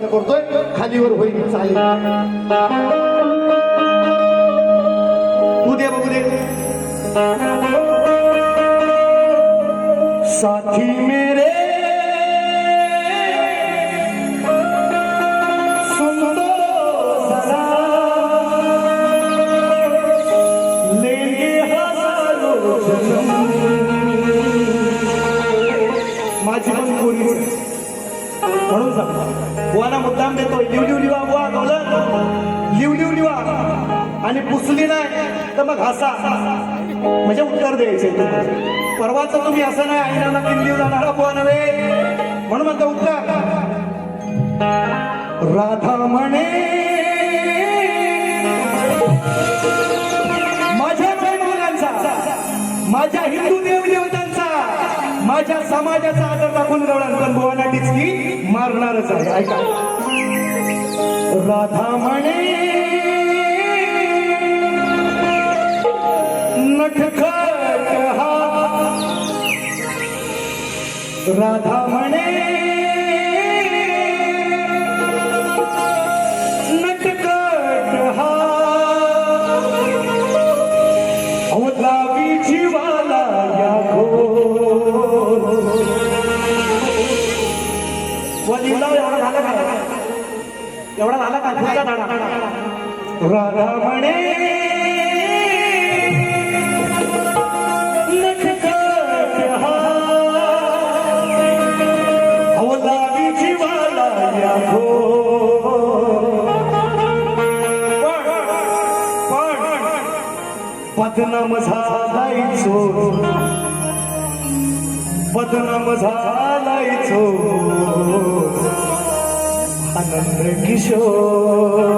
करतोय. खालीवर होईल चालेल. उद्या बघू दे. साथी मेरे माझी पण पोरी म्हणून सांगतो. बुवाना मुद्दाम देतोय लिव लिव लिवा बुवा गवलं लिव लिव लिवा. आणि पुसली नाही तर मग हसा. म्हणजे उत्तर द्यायचे. परवाच तुम्ही असं नाही आईना किल्ली जाणारा बुवा नव्हे. म्हणून म्हणतो उत्तर. राधा म्हणे मारणारच आहे ऐका. राधा म्हणे नटखट हा. राधा म्हणे एवढा झाला का? पुढचा दाडा राधा म्हणे बदनाम झालायचो बदनाम झालायचो आनंद किशोर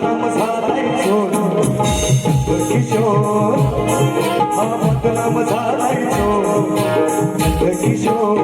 बदनाम झालाय चोर किशोर हा बदनाम झालाय चोर किशोर